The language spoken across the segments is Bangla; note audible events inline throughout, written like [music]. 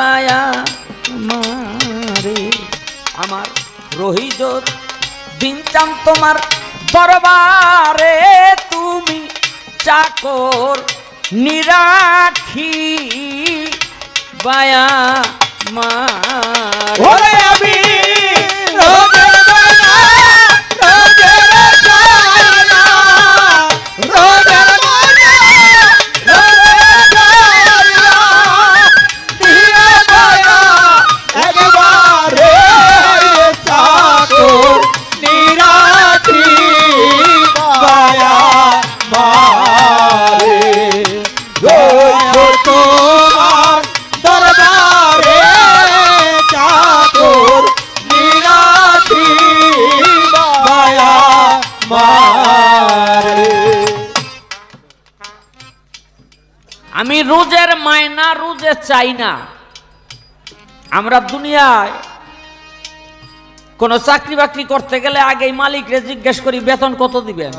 বায়া মারে আমার রহিজ দিন চান তোমার দরবারে তুমি চাকর নিরাখি বায়া ওরে আমি আমি রোজের মায়না রোজে চাই না। আমরা দুনিয়ায় কোন চাকরি বাকরি করতে গেলে আগেই মালিকরে জিজ্ঞেস করি, বেতন কত দিবেন?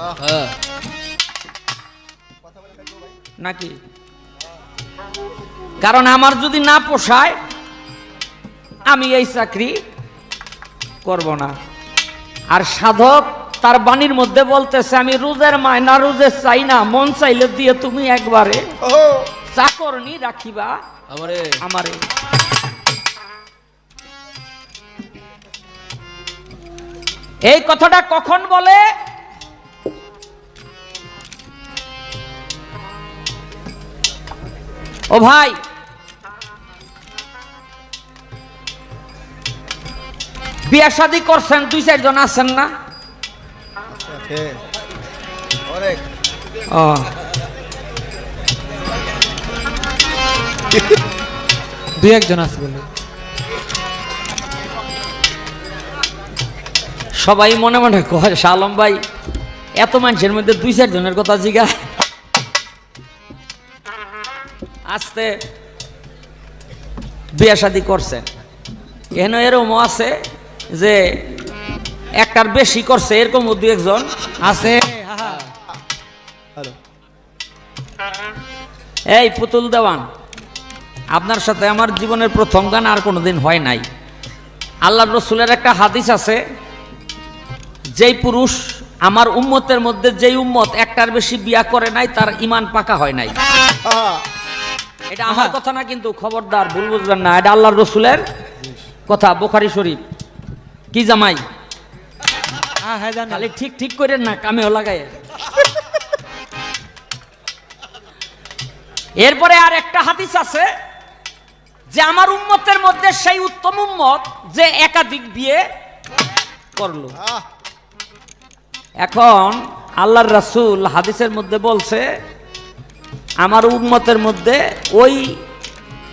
নাকি? কারণ আমার যদি না পোষায়, আমি এই চাকরি করব না। আর সাধক তার বাণীর মধ্যে বলতেছে আমি রোজের মায়না রোজে চাই না মন চাইলে দিয়ে তুমি একবারে ও চাকরনি রাখিবা আমারে। আমারে। এই কথাটা কখন বলে? ও ভাই। বিয়া শাদি করছেন দুই চারজন আছেন না? একজন আছে বলে। সবাই মনে মনে কয়, শালম ভাই, এত মানুষের মধ্যে দুই চার জনের কথা জিগা। আসতে বিয়া শাদি করছেন এখানে এরকমও আছে যে একটার বেশি করছে এরকম দু একজন আছে। এই পুতুল দেওয়ান আপনার সাথে আমার জীবনের প্রথম গান আর কোনোদিন হয় নাই। আল্লাহ রসুলের একটা হাদিস আছে যেই পুরুষ আমার উম্মতের মধ্যে যেই উম্মত একটার বেশি বিয়া করে নাই তার ইমান পাকা হয় নাই। এটা আমার কথা না কিন্তু খবরদার ভুল বুঝবেন না। এটা আল্লাহ রসুলের কথা বোখারি শরীফ। কি জামাই? হ্যাঁ জানি। খালি ঠিক ঠিক করে না কামেও লাগাই এরপরে আর একটা হাদিস আছে যে আমার উম্মতের মধ্যে সেই উত্তম উম্মত যে একাধিক বিয়ে করল। এখন আল্লাহর রাসূল হাদিসের মধ্যে বলছে আমার উম্মতের মধ্যে ওই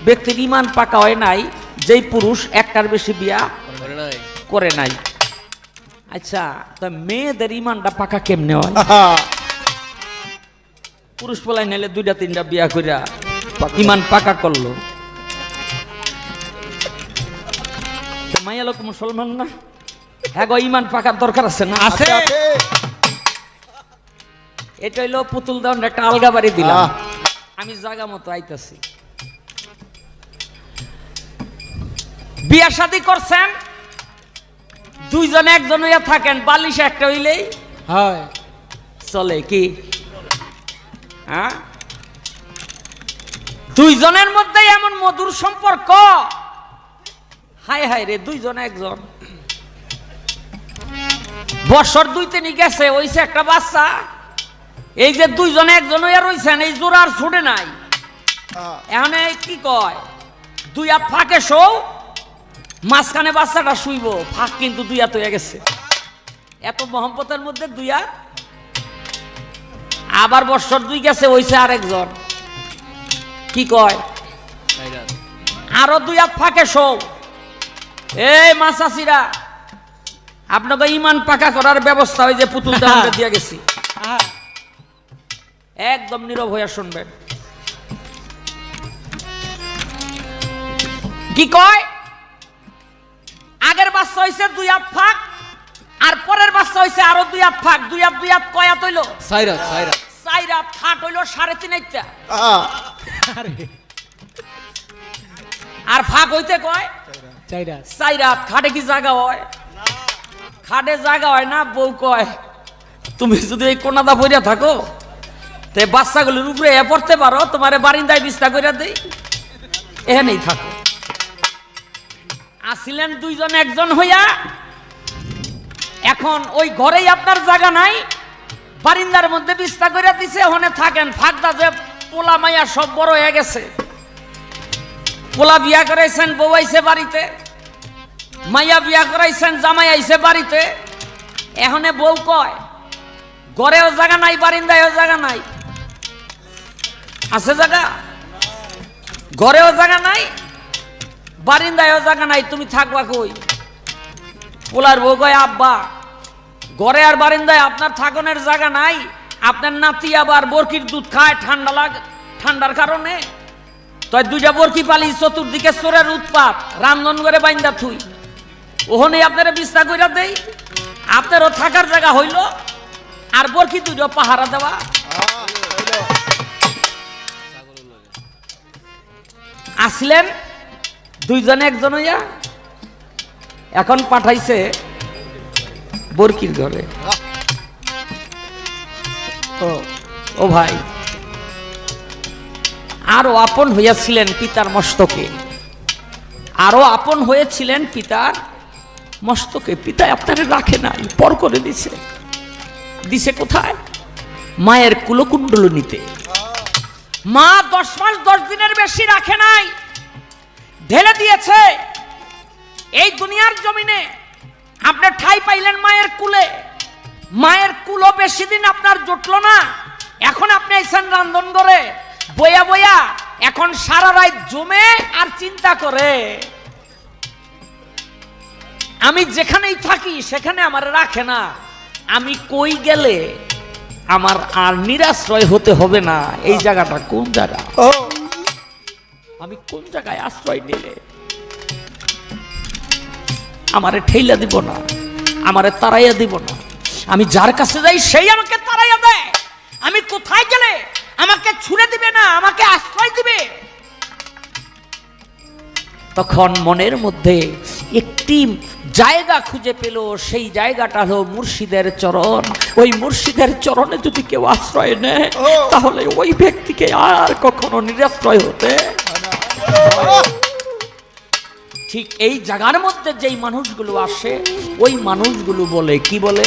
ব্যক্তির ইমান পাকা হয় নাই যেই পুরুষ একটার বেশি বিয়া করে নাই। আচ্ছা তা মেয়েদের ইমানটা পাকা কেমনে হয়? পুরুষ পলাই নিলে দুইটা তিনটা বিয়া কইরা ইমান পাকা করল। মাইয়া লোক মুসলমান না? হ্যাঁ গো ইমান পাকার দরকার আছে না? আছে। এটা হইল পুতুল দাউন একটা আলগা বাড়ি দিলাম। আমি জায়গা মতো আইতাছি। বিয়া শাদি করছেন? দুইজন একজন হইয়া থাকেন বালিশ একটা হইলেই হয়। চলে কি? হ্যাঁ? দুইজনের মধ্যে এমন মধুর সম্পর্ক? হাই হাই রে দুইজন একজন। বছর দুই তিনি গেছে ওইছে একটা বাচ্চা। এই যে দুইজনে একজন হইয়া রইছেন এই জোড়ার ছুটে নাই। এখন এই কি কয়? দুই হাত ফাঁকে শোও মাঝখানে বাচ্চাটা শুইব ফাঁক কিন্তু দুই হাত হয়ে গেছে। এত মহব্বতের মধ্যে দুই হাত আবার বছর দুই গেছে হইছে আরেকজন। কি কয়? আরও দুই হাত ফাঁকে শোও। এই মাসাসিরা আপনাকে ইমান পাকা করার ব্যবস্থা ওই যে পুতুল [laughs] দামটা দিয়ে গেছি। একদম নীরব হয়ে শুনবেন। কি কয়? বাচ্চা হইছে দুই হাত ফাঁক আর পরের বাচ্চা হইছে আরও দুই হাত ফাঁক। দুই হাত দুই হাত কয় হাত হইল? সাইরাত সাইরাত। চার হাত হইল সাড়ে তিন হাতটা। আর। ফাঁক হইতে কয়? চাইরা চাই রাত খাটে কি জায়গা হয়? খাটে জায়গা হয় না বউ কয় তুমি যদি এই কোনাদা পইরা থাকো তে বাচ্চাগুলোর উপরে এ পড়তে পারো তোমার বারিন্দায় বিস্তা করে দেই। এখানেই থাকো। আসিলেন দুইজন, একজন হইয়া এখন ওই ঘরেই আপনার জায়গা নাই। বারিন্দার মধ্যে বিস্তা করে দিছে, ওখানে থাকেন। ফাঁকদা যে পোলা মাইয়া সব বড় হয়ে গেছে। পোলা বিয়া করাইছেন, বউ আইছে বাড়িতে। মাইয়া বিয়া করাইছেন, জামাই আইছে বাড়িতে। এখনে বউ কয়, ঘরেও জায়গা নাই, বারিন্দায়ও জায়গা নাই। আছে জায়গা? ঘরেও জায়গা নাই বারিন্দায়ও জায়গা নাই, তুমি থাকবা কই? পোলার বউ কয়, আব্বা, ঘরে আর বারিন্দায় আপনার থাকনের জায়গা নাই, আপনার নাতি আবার বরকির দুধ খায়, ঠান্ডা লাগ, ঠান্ডার কারণে? তাই দুইটা বরকি পালি চতুর্দিকে চোরের উৎপাত রামধন করে বাইন্দা থুই। ওহনে আপনারা বিস্তার কইরা দেই, আপনারও থাকার জায়গা হইল, আর বরকি দুইটা পাহারা দেওয়া। আসলেন দুইজনে একজন হইয়া এখন পাঠাইছে বরকির ঘরে। ও ও ভাই, আরও আপন হইয়াছিলেন পিতার মস্তকে। আরও আপন হয়েছিলেন পিতার মস্তকে। পিতা আপনারে রাখে নাই, পর করে দিছে। দিছে কোথায়? মায়ের কুলকুণ্ডল নিতে মা দশ মাস দশ দিনের বেশি রাখে নাই। ঢেলে দিয়েছে। এই দুনিয়ার জমিনে আপনি ঠাই পাইলেন মায়ের কুলে। মায়ের কুলো বেশি দিন আপনার জুটল না। এখন আপনি এসেন রান্ধন করে বয়া এখন সারা রাত জমে আর চিন্তা করে। আমি যেখানেই থাকি, সেখানে আমার রাখে না। আমি কই গেলে আমার আর নিরাশ্রয় হতে হবে না। এই জায়গাটা কোন জায়গা? আমি কোন জায়গায় আশ্রয় নিলে? আমারে ঠেইলা দিব না আমারে তাড়াইয়া দিব না। আমি যার কাছে যাই সেই আমাকে তাড়াইয়া দেয়। আমি কোথায় গেলে আমাকে ছুড়ে দিবে না আমাকে আশ্রয় দিবে? তখন মনের মধ্যে একটি জায়গা খুঁজে পেল সেই জায়গাটা হলো মুর্শিদের চরণ। ওই মুর্শিদের চরণে যদি কেউ আশ্রয় নেয় তাহলে ওই ব্যক্তিকে আর কখনো নিরাশ্রয় হতে ঠিক এই জায়গার মধ্যে যেই মানুষগুলো আসে ওই মানুষগুলো বলে কি বলে?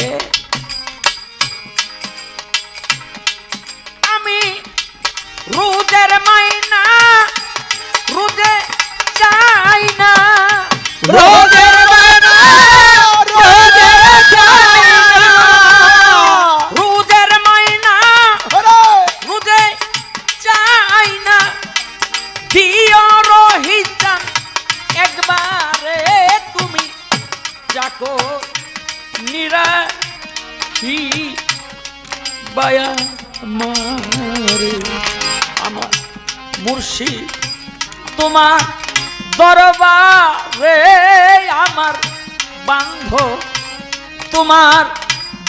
তোমার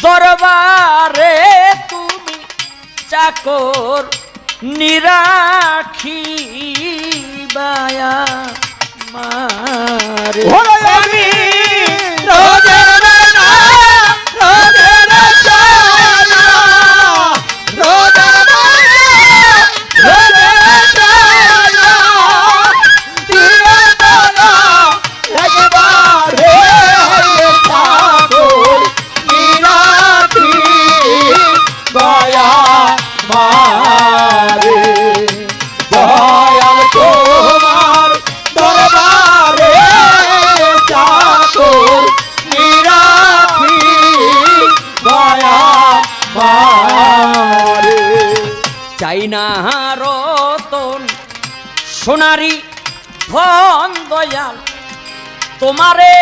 দরবারে তুমি চাকর নিরাখি বায়া মারে। তোমারে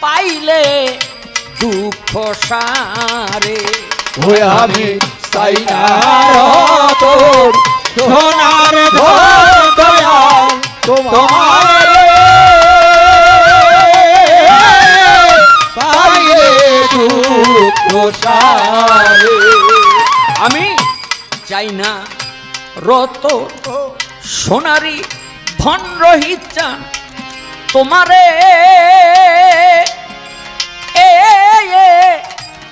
পাইলে দুঃখ সারে। আমি চাই তোমার। আমি চাই না। রত সোনারি ভণ্ডহিত চান তোমারে।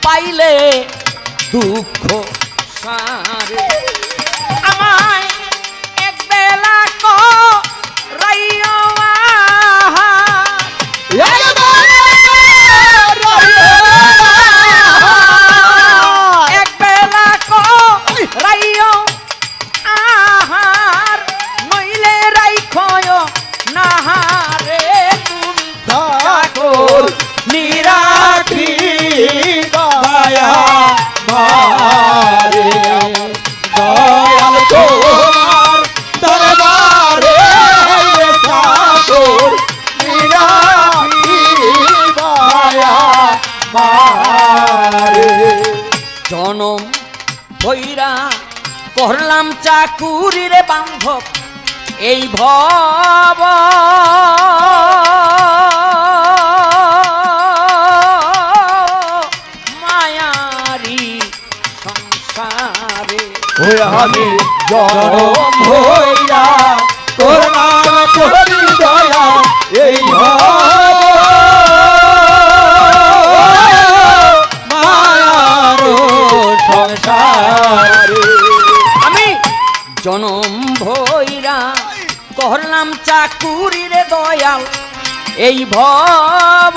পাইলে দুঃখ সারে। জনম ভৈরা করলাম চাকুরির বান্ধব এই ভব। মায়ারি সংসারে আমি জনম ভৈরা ঠাকুরের দয়াল এই ভব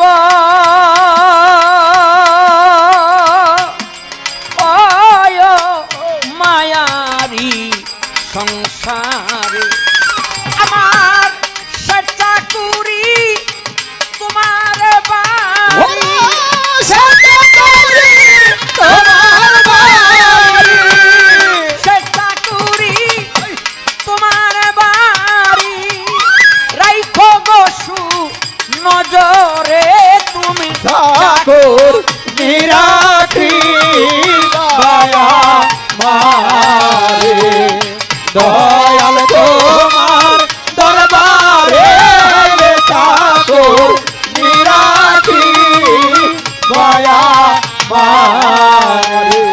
পারে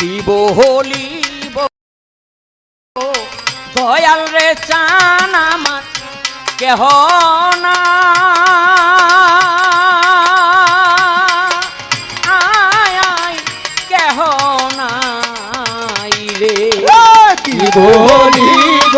দিব হলিব দয়াল রে চান আমার কেহ না। কেহ নাই রে। দিব হলিব